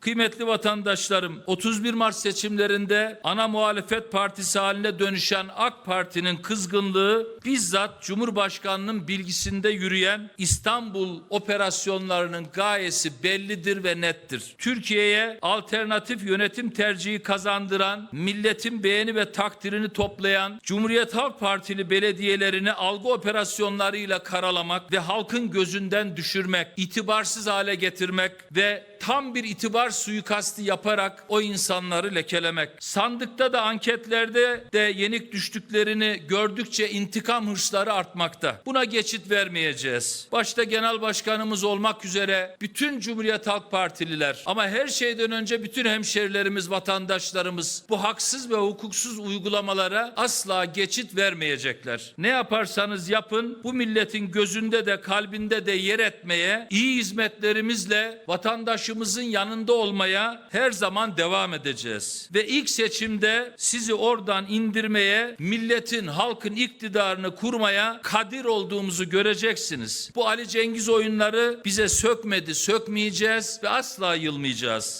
Kıymetli vatandaşlarım, 31 Mart seçimlerinde ana muhalefet partisi haline dönüşen AK Parti'nin kızgınlığı bizzat Cumhurbaşkanının bilgisinde yürüyen İstanbul operasyonlarının gayesi bellidir ve nettir. Türkiye'ye alternatif yönetim tercihi kazandıran, milletin beğeni ve takdirini toplayan Cumhuriyet Halk Partili belediyelerini algı operasyonlarıyla karalamak ve halkın gözünden düşürmek, itibarsız hale getirmek ve tam bir itibar suikasti yaparak o insanları lekelemek. Sandıkta da anketlerde de yenik düştüklerini gördükçe intikam hırsları artmakta. Buna geçit vermeyeceğiz. Başta genel başkanımız olmak üzere bütün Cumhuriyet Halk Partililer ama her şeyden önce bütün hemşerilerimiz, vatandaşlarımız bu haksız ve hukuksuz uygulamalara asla geçit vermeyecekler. Ne yaparsanız yapın bu milletin gözünde de kalbinde de yer etmeye, iyi hizmetlerimizle vatandaşımızın yanında olmaya her zaman devam edeceğiz. Ve ilk seçimde sizi oradan indirmeye, milletin, halkın iktidarını kurmaya kadir olduğumuzu göreceksiniz. Bu Ali Cengiz oyunları bize sökmedi, sökmeyeceğiz ve asla yılmayacağız.